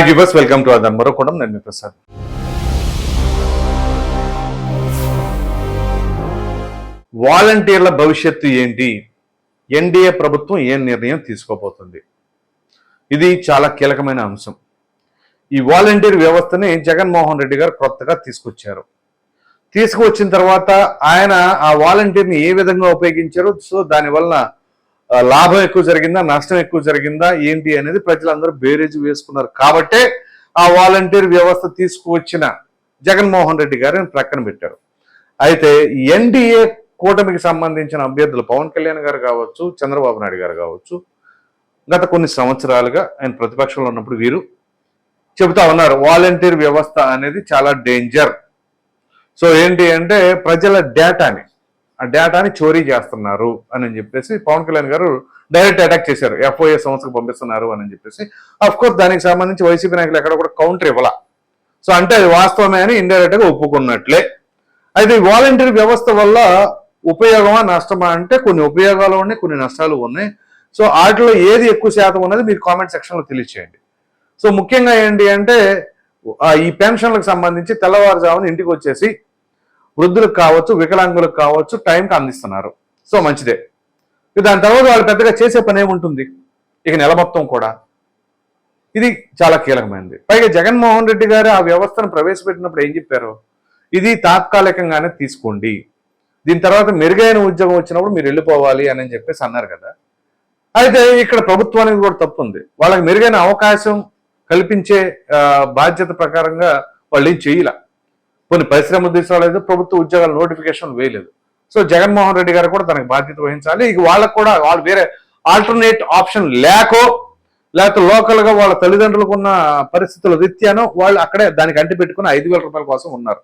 Hi viewers welcome to other మరొకడం నేను మీ ప్రసాద్ వాలంటీర్ల భవిష్యత్తు ఏంటి? ఎన్డీఏ ప్రభుత్వం ఏం నిర్ణయం తీసుకోబోతుంది? ఇది చాలా కీలకమైన అంశం. ఈ వాలంటీర్ వ్యవస్థని జగన్మోహన్ రెడ్డి గారు కొత్తగా తీసుకొచ్చారు. తీసుకువచ్చిన తర్వాత ఆయన ఆ వాలంటీర్ని ఏ విధంగా ఉపయోగించారు? సో దానివల్ల లాభం ఎక్కువ జరిగిందా నష్టం ఎక్కువ జరిగిందా ఏంటి అనేది ప్రజలందరూ బేరేజ్ వేసుకున్నారు. కాబట్టే ఆ వాలంటీర్ వ్యవస్థ తీసుకువచ్చిన జగన్మోహన్ రెడ్డి గారిని ప్రక్కన పెట్టారు. అయితే ఎన్డీఏ కూటమికి సంబంధించిన అభ్యర్థులు పవన్ కళ్యాణ్ గారు కావచ్చు చంద్రబాబు నాయుడు గారు కావచ్చు గత కొన్ని సంవత్సరాలుగా ఆయన ప్రతిపక్షంలో ఉన్నప్పుడు వీరు చెబుతా ఉన్నారు వాలంటీర్ వ్యవస్థ అనేది చాలా డేంజర్. సో ఏంటి అంటే ప్రజల డేటాని డేటాని చోరీ చేస్తున్నారు అని చెప్పేసి పవన్ కళ్యాణ్ గారు డైరెక్ట్ అటాక్ చేశారు. ఎఫ్ఓఏ సంస్థకు పంపిస్తున్నారు అని చెప్పేసి. అఫ్ కోర్స్ దానికి సంబంధించి వైసీపీ నాయకులు ఎక్కడ కూడా కౌంటర్ ఇవ్వాల. సో అంటే అది వాస్తవమే అని ఇండైరెక్ట్గా ఒప్పుకున్నట్లే. అయితే వాలంటీర్ వ్యవస్థ వల్ల ఉపయోగమా నష్టమా అంటే కొన్ని ఉపయోగాలు ఉన్నాయి కొన్ని నష్టాలు ఉన్నాయి. సో వాటిలో ఏది ఎక్కువ శాతం ఉన్నది మీరు కామెంట్ సెక్షన్లో తెలియచేయండి. సో ముఖ్యంగా ఏంటి అంటే ఈ పెన్షన్లకు సంబంధించి తెల్లవారుజామున ఇంటికి వచ్చేసి వృద్ధులకు కావచ్చు వికలాంగులకు కావచ్చు టైంకి అందిస్తున్నారు. సో మంచిదే. ఇక దాని తర్వాత వాళ్ళు పెద్దగా చేసే పని ఏముంటుంది? ఇక నెల మొత్తం కూడా. ఇది చాలా కీలకమైనది. పైగా జగన్మోహన్ రెడ్డి గారు ఆ వ్యవస్థను ప్రవేశపెట్టినప్పుడు ఏం చెప్పారు? ఇది తాత్కాలికంగానే తీసుకోండి. దీని తర్వాత మెరుగైన ఉద్యోగం వచ్చినప్పుడు మీరు వెళ్ళిపోవాలి అని చెప్పేసి అన్నారు కదా. అయితే ఇక్కడ ప్రభుత్వానికి కూడా తప్పు ఉంది వాళ్ళకి మెరుగైన అవకాశం కల్పించే బాధ్యత ప్రకారంగా వాళ్ళు ఏం చేయాల. కొన్ని పరిశ్రమలు తీసుకోలేదు ప్రభుత్వ ఉద్యోగాల నోటిఫికేషన్ వేయలేదు. సో జగన్మోహన్ రెడ్డి గారు కూడా తనకు బాధ్యత వహించాలి. ఇక వాళ్ళకు కూడా వాళ్ళు వేరే ఆల్టర్నేట్ ఆప్షన్ లేకో లేకపోతే లోకల్గా వాళ్ళ తల్లిదండ్రులకు ఉన్న పరిస్థితుల రీత్యానో వాళ్ళు అక్కడే దానికి అంటి పెట్టుకుని ఐదు వేల రూపాయల కోసం ఉన్నారు.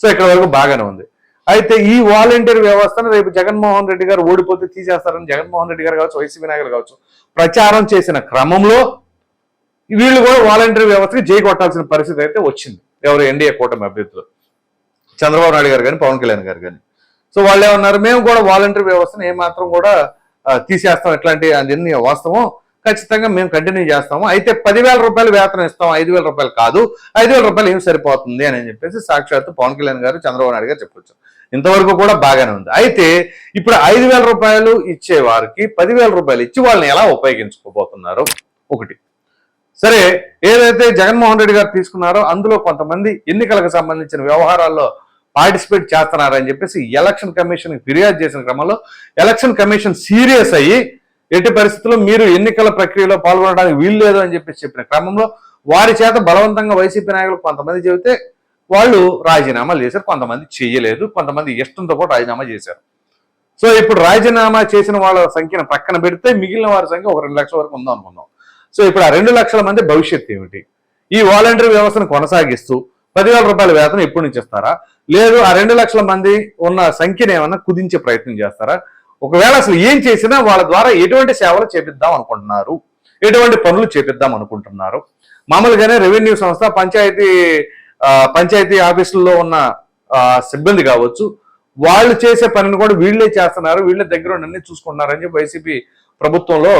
సో ఇక్కడ వరకు బాగానే ఉంది. అయితే ఈ వాలంటీర్ వ్యవస్థను రేపు జగన్మోహన్ రెడ్డి గారు ఓడిపోతే తీసేస్తారని జగన్మోహన్ రెడ్డి గారు కావచ్చు వైసీపీ నాయకులు కావచ్చు ప్రచారం చేసిన క్రమంలో వీళ్ళు కూడా వాలంటీర్ వ్యవస్థకి జై కొట్టాల్సిన పరిస్థితి అయితే వచ్చింది. ఎవరు ఎన్డీఏ కూటమి అభ్యర్థులు. చంద్రబాబు నాయుడు గారు కానీ పవన్ కళ్యాణ్ గారు కానీ. సో వాళ్ళు ఏమన్నారు మేము కూడా వాలంటీర్ వ్యవస్థను ఏమాత్రం కూడా తీసేస్తాం. ఇట్లాంటి అన్ని వాస్తవం ఖచ్చితంగా మేము కంటిన్యూ చేస్తాము. అయితే పదివేల రూపాయలు వేతనం ఇస్తాం. ఐదు వేల రూపాయలు కాదు. ఐదు వేల రూపాయలు ఏం సరిపోతుంది? అని చెప్పేసి సాక్షాత్తు పవన్ కళ్యాణ్ గారు చంద్రబాబు నాయుడు గారు చెప్పొచ్చు ఇంతవరకు కూడా బాగానే ఉంది. అయితే ఇప్పుడు ఐదు వేల రూపాయలు ఇచ్చే వారికి పదివేల రూపాయలు ఇచ్చి వాళ్ళని ఎలా ఉపయోగించుకోబోతున్నారు? ఒకటి. సరే ఏదైతే జగన్మోహన్ రెడ్డి గారు తీసుకున్నారో అందులో కొంతమంది ఎన్నికలకు సంబంధించిన వ్యవహారాల్లో పార్టిసిపేట్ చేస్తున్నారని చెప్పేసి ఎలక్షన్ కమిషన్ ఫిర్యాదు చేసిన క్రమంలో ఎలక్షన్ కమిషన్ సీరియస్ అయ్యి ఎట్టి పరిస్థితుల్లో మీరు ఎన్నికల ప్రక్రియలో పాల్గొనడానికి వీలు లేదు అని చెప్పేసి చెప్పిన క్రమంలో వారి చేత బలవంతంగా వైసీపీ నాయకులు కొంతమంది చెబితే వాళ్ళు రాజీనామాలు చేశారు కొంతమంది చేయలేదు కొంతమంది ఇష్టంతో కూడా రాజీనామా చేశారు. సో ఇప్పుడు రాజీనామా చేసిన వాళ్ళ సంఖ్యను పక్కన పెడితే మిగిలిన వారి సంఖ్య ఒక రెండు లక్షల వరకు ఉందాం అనుకుందాం సో ఇప్పుడు ఆ రెండు లక్షల మంది భవిష్యత్తు ఏమిటి? ఈ వాలంటరీ వ్యవస్థను కొనసాగిస్తూ పదివేల రూపాయల వేతనం ఎప్పటి నుంచి ఇస్తారా? లేదు ఆ రెండు లక్షల మంది ఉన్న సంఖ్యను ఏమన్నా కుదించే ప్రయత్నం చేస్తారా? ఒకవేళ అసలు ఏం చేసినా వాళ్ళ ద్వారా ఎటువంటి సేవలు చేపిద్దాం అనుకుంటున్నారు? ఎటువంటి పనులు చేపిద్దాం అనుకుంటున్నారు? మామూలుగానే రెవెన్యూ సంస్థ పంచాయతీ పంచాయతీ ఆఫీసుల్లో ఉన్న సిబ్బంది కావచ్చు వాళ్ళు చేసే పనిని కూడా వీళ్ళే చేస్తున్నారు వీళ్ళే దగ్గర ఉండి అన్ని చెప్పి వైసీపీ ప్రభుత్వంలో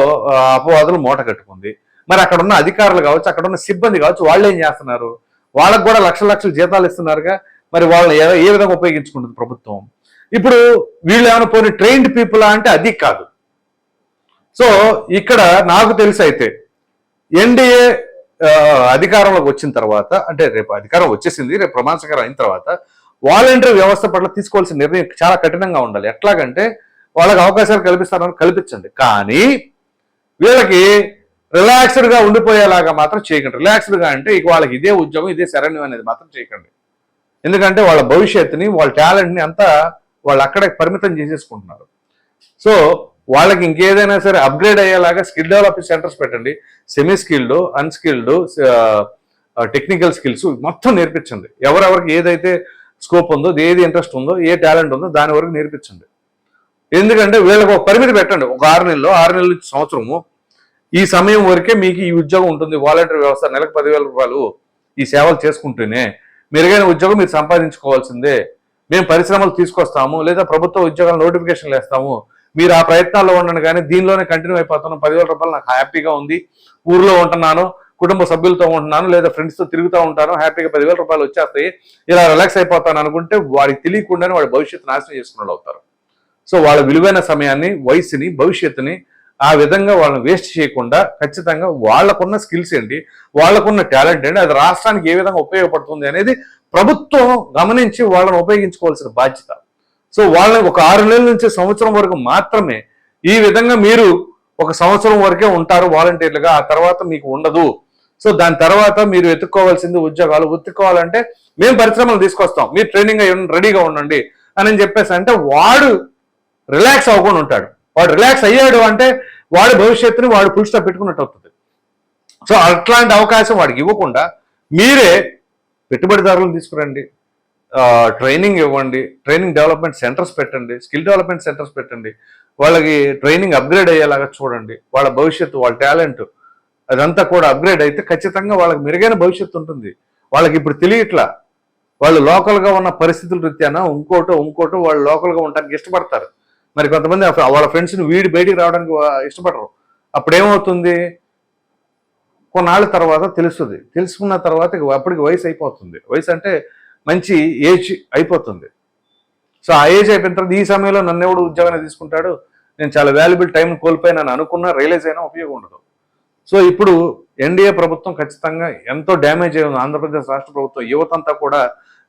అపవాదులు మూట కట్టుకుంది. మరి అక్కడ ఉన్న అధికారులు కావచ్చు అక్కడ ఉన్న సిబ్బంది కావచ్చు వాళ్ళు ఏం చేస్తున్నారు? వాళ్ళకు కూడా లక్షల లక్షలు జీతాలు ఇస్తున్నారుగా. మరి వాళ్ళని ఏ- ఏ విధంగా ఉపయోగించుకుంటుంది ప్రభుత్వం? ఇప్పుడు వీళ్ళు ఏమైనా పోనీ ట్రైన్డ్ పీపుల్ అంటే అది కాదు. సో ఇక్కడ నాకు తెలిసి అయితే ఎన్డీఏ అధికారంలోకి వచ్చిన తర్వాత అంటే రేపు అధికారం వచ్చేసింది రేపు ప్రమాణస్వీకారం అయిన తర్వాత వాలంటీర్ వ్యవస్థ పట్ల తీసుకోవాల్సిన నిర్ణయం చాలా కఠినంగా ఉండాలి. ఎట్లాగంటే వాళ్ళకి అవకాశాలు కల్పిస్తారని కల్పించండి. కానీ వీళ్ళకి రిలాక్స్డ్గా ఉండిపోయేలాగా మాత్రం చేయకండి. రిలాక్స్డ్గా అంటే ఇక వాళ్ళకి ఇదే ఉద్యోగం ఇదే శరణ్యం అనేది మాత్రం చేయకండి. ఎందుకంటే వాళ్ళ భవిష్యత్తుని వాళ్ళ టాలెంట్ని అంతా వాళ్ళు అక్కడే పరిమితం చేసేసుకుంటున్నారు. సో వాళ్ళకి ఇంకేదైనా సరే అప్గ్రేడ్ అయ్యేలాగా స్కిల్ డెవలప్మెంట్ సెంటర్స్ పెట్టండి. Semi skilled unskilled technical skills మొత్తం నేర్పించండి. ఎవరెవరికి ఏదైతే స్కోప్ ఉందో ఏది ఇంట్రెస్ట్ ఉందో ఏ టాలెంట్ ఉందో దాని వరకు నేర్పించండి. ఎందుకంటే వీళ్ళకి ఒక పరిమితి పెట్టండి. ఒక ఆరు నెలలో ఆరు నెలల నుంచి సంవత్సరము. ఈ సమయం వరకే మీకు ఈ ఉద్యోగం ఉంటుంది. వాలంటీర్ వ్యవస్థ నెలకు పదివేల రూపాయలు ఈ సేవలు చేసుకుంటేనే మెరుగైన ఉద్యోగం మీరు సంపాదించుకోవాల్సిందే. మేము పరిశ్రమలు తీసుకొస్తాము లేదా ప్రభుత్వ ఉద్యోగాలు నోటిఫికేషన్లు వేస్తాము. మీరు ఆ ప్రయత్నాల్లో ఉండండి కానీ దీనిలోనే కంటిన్యూ అయిపోతున్నాం. పదివేల రూపాయలు నాకు హ్యాపీగా ఉంది. ఊర్లో ఉంటున్నాను కుటుంబ సభ్యులతో ఉంటున్నాను లేదా ఫ్రెండ్స్తో తిరుగుతూ ఉంటాను. హ్యాపీగా పదివేల రూపాయలు వచ్చేస్తాయి. ఇలా రిలాక్స్ అయిపోతాను అనుకుంటే వారికి తెలియకుండానే వాడి భవిష్యత్తు నాశనం చేసుకున్న అవుతారు. సో వాళ్ళ విలువైన సమయాన్ని వయసుని భవిష్యత్తుని ఆ విధంగా వాళ్ళని వేస్ట్ చేయకుండా ఖచ్చితంగా వాళ్ళకున్న స్కిల్స్ ఏంటి వాళ్ళకున్న టాలెంట్ ఏంటి అది రాష్ట్రానికి ఏ విధంగా ఉపయోగపడుతుంది అనేది ప్రభుత్వం గమనించి వాళ్ళని ఉపయోగించుకోవాల్సిన బాధ్యత. సో వాళ్ళని ఒక ఆరు నెలల నుంచి సంవత్సరం వరకు మాత్రమే ఈ విధంగా మీరు ఒక సంవత్సరం వరకే ఉంటారు వాలంటీర్లుగా ఆ తర్వాత మీకు ఉండదు. సో దాని తర్వాత మీరు వెతుక్కోవాల్సింది ఉద్యోగాలు. వెతుక్కోవాలంటే మేము పరిశ్రమలు తీసుకొస్తాం. మీరు ట్రైనింగ్ అయ్యి రెడీగా ఉండండి అని చెప్పేసి అంటే వాడు రిలాక్స్ అవ్వకుండా ఉంటాడు. వాడు రిలాక్స్ అయ్యాడు అంటే వాడి భవిష్యత్తుని వాడు ఫుల్ స్టాప్ పెట్టుకున్నట్టు అవుతుంది. సో అట్లాంటి అవకాశం వాడికి ఇవ్వకుండా మీరే పెట్టుబడిదారులను తీసుకురండి. ట్రైనింగ్ ఇవ్వండి. ట్రైనింగ్ డెవలప్మెంట్ సెంటర్స్ పెట్టండి. స్కిల్ డెవలప్మెంట్ సెంటర్స్ పెట్టండి. వాళ్ళకి ట్రైనింగ్ అప్గ్రేడ్ అయ్యేలాగా చూడండి. వాళ్ళ భవిష్యత్తు వాళ్ళ టాలెంట్ అదంతా కూడా అప్గ్రేడ్ అయితే ఖచ్చితంగా వాళ్ళకి మెరుగైన భవిష్యత్తు ఉంటుంది. వాళ్ళకి ఇప్పుడు తెలియట్లా. వాళ్ళు లోకల్గా ఉన్న పరిస్థితుల రీత్యాన ఇంకోటో ఇంకోటో వాళ్ళు లోకల్గా ఉండడానికి ఇష్టపడతారు. మరి కొంతమంది వాళ్ళ ఫ్రెండ్స్ని వీడి బయటికి రావడానికి ఇష్టపడరు. అప్పుడేమవుతుంది? కొన్నాళ్ళ తర్వాత తెలుస్తుంది. తెలుసుకున్న తర్వాత అప్పటికి వయసు అయిపోతుంది. వయసు అంటే మంచి ఏజ్ అయిపోతుంది. సో ఆ ఏజ్ అయిపోయిన తర్వాత ఈ సమయంలో నన్ను ఎవడు ఉద్యోగాన్ని తీసుకుంటాడు? నేను చాలా వాల్యుబుల్ టైం కోల్పోయినాను అనుకున్నా రియలైజ్ అయినా ఉపయోగం ఉండదు. సో ఇప్పుడు ఎన్డీఏ ప్రభుత్వం ఖచ్చితంగా ఎంతో డ్యామేజ్ అయి ఉంది ఆంధ్రప్రదేశ్ రాష్ట్ర ప్రభుత్వం యువతంతా కూడా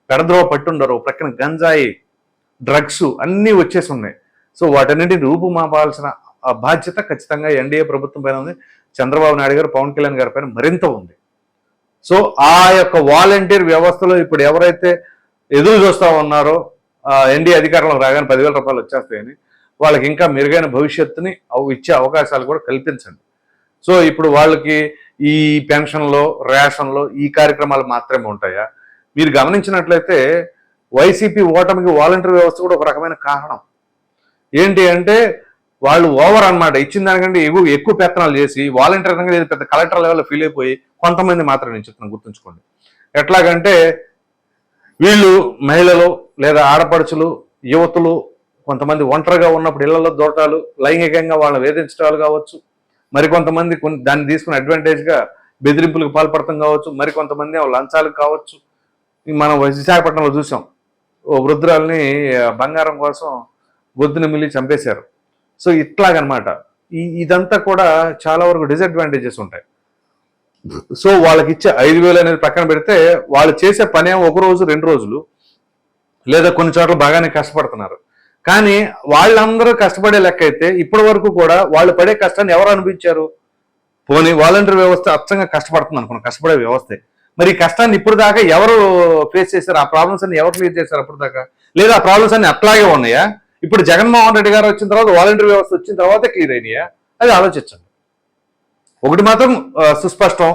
పెడద్రోవ పట్టుండరు. ప్రక్కన గంజాయి డ్రగ్స్ అన్నీ వచ్చేసి ఉన్నాయి. సో వాటన్నిటిని రూపుమాపాల్సిన బాధ్యత ఖచ్చితంగా ఎన్డీఏ ప్రభుత్వం పైన ఉంది. చంద్రబాబు నాయుడు గారు పవన్ కళ్యాణ్ గారి పైన మరింత ఉంది. సో ఆ యొక్క వాలంటీర్ వ్యవస్థలో ఇప్పుడు ఎవరైతే ఎదురు చూస్తూ ఉన్నారో ఎన్డీఏ అధికారంలో రాగానే పదివేల రూపాయలు వచ్చేస్తాయని వాళ్ళకి ఇంకా మెరుగైన భవిష్యత్తుని అవి ఇచ్చే అవకాశాలు కూడా కల్పించండి. సో ఇప్పుడు వాళ్ళకి ఈ పెన్షన్లో రేషన్లో ఈ కార్యక్రమాలు మాత్రమే ఉంటాయా? మీరు గమనించినట్లయితే వైసీపీ ఓటమికి వాలంటీర్ వ్యవస్థ కూడా ఒక రకమైన కారణం. ఏంటి అంటే వాళ్ళు ఓవర్ అన్నమాట. ఇచ్చిన దానికంటే ఎక్కువ ఎక్కువ పెత్తనాలు చేసి వాలంటీర్ రంగం పెద్ద కలెక్టర్ లెవెల్లో ఫీల్ అయిపోయి కొంతమంది మాత్రం నేను చెప్తున్నాను గుర్తుంచుకోండి. ఎట్లాగంటే వీళ్ళు మహిళలు లేదా ఆడపడుచులు యువతులు కొంతమంది ఒంటరిగా ఉన్నప్పుడు ఇళ్ళలో దోటాలు లైంగికంగా వాళ్ళని వేధించడాలు కావచ్చు మరికొంతమంది కొన్ని దాన్ని తీసుకుని అడ్వాంటేజ్గా బెదిరింపులకు పాల్పడతాం కావచ్చు మరికొంతమంది లంచాలకు కావచ్చు. మనం విశాఖపట్నంలో చూసాం. ఓ వృద్ధురాల్ని బంగారం కోసం గొద్దున మిల్లి చంపేశారు. సో ఇట్లాగనమాట. ఈ ఇదంతా కూడా చాలా వరకు డిసడ్వాంటేజెస్ ఉంటాయి. సో వాళ్ళకి ఇచ్చే ఐదు వేలు అనేది పక్కన పెడితే వాళ్ళు చేసే పని ఏమో ఒక రోజు రెండు రోజులు లేదా కొన్ని చోట్ల బాగానే కష్టపడుతున్నారు. కానీ వాళ్ళందరూ కష్టపడే లెక్క అయితే ఇప్పటి వరకు కూడా వాళ్ళు పడే కష్టాన్ని ఎవరు అనిపించారు పోనీ వాలంటీర్ వ్యవస్థ అచ్చంగా కష్టపడుతుంది అనుకున్నాం కష్టపడే వ్యవస్థే. మరి ఈ కష్టాన్ని ఇప్పుడు దాకా ఎవరు ఫేస్ చేశారు? ఆ ప్రాబ్లమ్స్ అన్ని ఎవరు క్లియర్ చేశారు అప్పుడు దాకా లేదా ఆ ప్రాబ్లమ్స్ అన్ని అట్లాగే ఉన్నాయా? ఇప్పుడు జగన్మోహన్ రెడ్డి గారు వచ్చిన తర్వాత వాలంటీర్ వ్యవస్థ వచ్చిన తర్వాత క్లియర్ అయినాయా? అది ఆలోచించండి. ఒకటి మాత్రం సుస్పష్టం.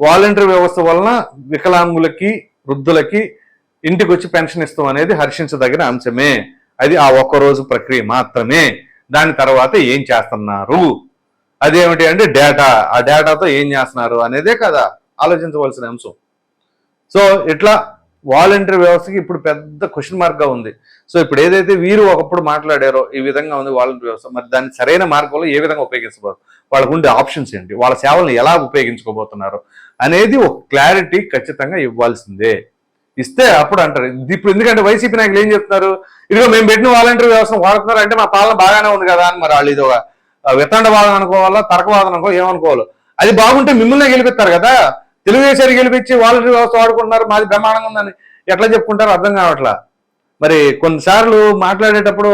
వాలంటీర్ వ్యవస్థ వలన వికలాంగులకి వృద్ధులకి ఇంటికి వచ్చి పెన్షన్ ఇస్తాం అనేది హర్షించదగిన అంశమే. అది ఆ ఒక్క రోజు ప్రక్రియ మాత్రమే. దాని తర్వాత ఏం చేస్తున్నారు? అదేమిటి అంటే డేటా. ఆ డేటాతో ఏం చేస్తున్నారు అనేదే కదా ఆలోచించవలసిన అంశం. సో ఇట్లా వాలంటీర్ వ్యవస్థకి ఇప్పుడు పెద్ద క్వశ్చన్ మార్క్గా ఉంది. సో ఇప్పుడు ఏదైతే వీరు ఒకప్పుడు మాట్లాడారో ఈ విధంగా ఉంది వాలంటీర్ వ్యవస్థ మరి దాన్ని సరైన మార్గంలో ఏ విధంగా ఉపయోగించబోతున్నారు వాళ్ళకు ఉండే ఆప్షన్స్ ఏంటి? వాళ్ళ సేవలను ఎలా ఉపయోగించుకోబోతున్నారు? అనేది ఒక క్లారిటీ ఖచ్చితంగా ఇవ్వాల్సిందే. ఇస్తే అప్పుడు అంటారు. ఇప్పుడు ఎందుకంటే వైసీపీ నాయకులు ఏం చెప్తున్నారు? ఇదిగో మేము పెట్టిన వాలంటీర్ వ్యవస్థ వాడుతున్నారు అంటే మా పాలన బాగానే ఉంది కదా అని మరి వాళ్ళు ఇది ఒక వితండవాదం అనుకోవాలా తర్కవాదన అనుకో ఏమనుకోవాలి. అది బాగుంటే మిమ్మల్నే గెలిపిస్తారు కదా. తెలుగుదేశాన్ని గెలిపించి వాలంటీర్ వ్యవస్థ వాడుకుంటున్నారు మాది బ్రహ్మాండంగా ఉందని ఎట్లా చెప్పుకుంటారో అర్థం కావట్లా? మరి కొన్నిసార్లు మాట్లాడేటప్పుడు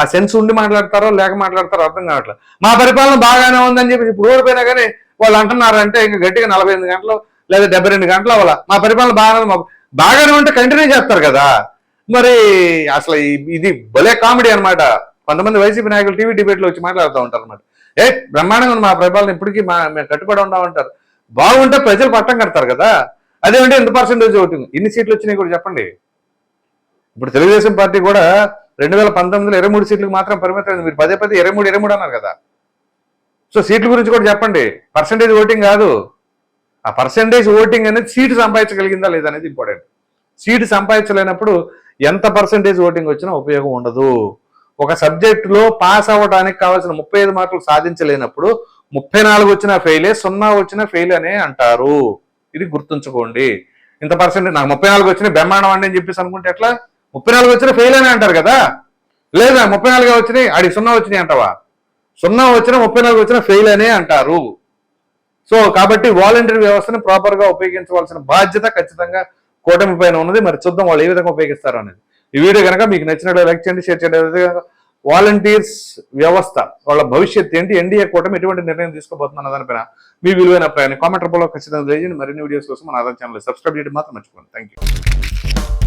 ఆ సెన్స్ ఉండి మాట్లాడతారో లేక మాట్లాడతారో అర్థం కావట్లేదు మా పరిపాలన బాగానే ఉందని చెప్పి ఇప్పుడు ఓడిపోయినా కానీ వాళ్ళు అంటున్నారు అంటే ఇంకా గట్టిగా నలభై ఎనిమిది గంటలు లేదా డెబ్బై రెండు గంటలు అవ్వాల? మా పరిపాలన బాగానే మాకు బాగానే ఉంటే కంటిన్యూ చేస్తారు కదా? మరి అసలు ఇది భలే కామెడీ అన్నమాట. కొంతమంది వైసీపీ నాయకులు టీవీ డిబేట్లో వచ్చి మాట్లాడుతూ ఉంటారు అనమాట ఏ బ్రహ్మాండంగా మా పరిపాలన ఇప్పటికీ మా మేము కట్టుబడి ఉంటామంటారు బాగుంటే ప్రజలు పట్టం కడతారు కదా. అదేమంటే ఎంత పర్సెంటేజ్ ఓటింగ్ ఎన్ని సీట్లు వచ్చినాయి కూడా చెప్పండి. ఇప్పుడు తెలుగుదేశం పార్టీ కూడా రెండు వేల పంతొమ్మిదిలో ఇరవై మూడు సీట్లకు మాత్రం పరిమితమైంది మీరు పదే పదే ఇరవై మూడు ఇరవై మూడు అన్నారు కదా. సో సీట్ల గురించి కూడా చెప్పండి. పర్సంటేజ్ ఓటింగ్ కాదు. ఆ పర్సంటేజ్ ఓటింగ్ అనేది సీటు సంపాదించగలిగిందా లేదా అనేది ఇంపార్టెంట్ సీటు సంపాదించలేనప్పుడు ఎంత పర్సంటేజ్ ఓటింగ్ వచ్చినా ఉపయోగం ఉండదు. ఒక సబ్జెక్టులో పాస్ అవ్వడానికి కావాల్సిన ముప్పై ఐదు మార్కులు సాధించలేనప్పుడు ముప్పై నాలుగు వచ్చినా ఫెయిలే సున్నా వచ్చినా ఫెయిల్ అనే అంటారు. ఇది గుర్తుంచుకోండి. ఇంత పర్సెంట్ నాకు ముప్పై నాలుగు వచ్చిన బ్రహ్మాండం అండి అని చెప్పేసి అనుకుంటే ఎట్లా? ముప్పై నాలుగు వచ్చిన ఫెయిల్ అని అంటారు కదా? లేదా ముప్పై నాలుగు వచ్చినాయి అడి సున్నా వచ్చినాయి అంటావా? సున్నా వచ్చినా ముప్పై నాలుగు వచ్చినా ఫెయిల్ అనే అంటారు. సో కాబట్టి వాలంటీర్ వ్యవస్థను ప్రాపర్గా ఉపయోగించవలసిన బాధ్యత ఖచ్చితంగా కూటమి పైన ఉన్నది. మరి చూద్దాం వాళ్ళు ఏ విధంగా ఉపయోగిస్తారు అనేది. ఈ వీడియో కనుక మీకు నచ్చినట్లు లైక్ చేయండి షేర్ చేయండి. వాలంటీర్స్ వ్యవస్థ వాళ్ళ భవిష్యత్ ఏంటి ఎన్డీఏ కూటమి ఎటువంటి నిర్ణయం తీసుకోబోతుంది దానిపైన మీ విలువైన అభిప్రాయాన్ని కామెంట్ రూపంలో ఖచ్చితంగా తెలియజేయండి. మరిన్ని వీడియోస్ కోసం మన ఆధార్ ఛానల్ సబ్స్క్రైబ్ చేయడం మాత్రం మర్చిపోండి థ్యాంక్ యూ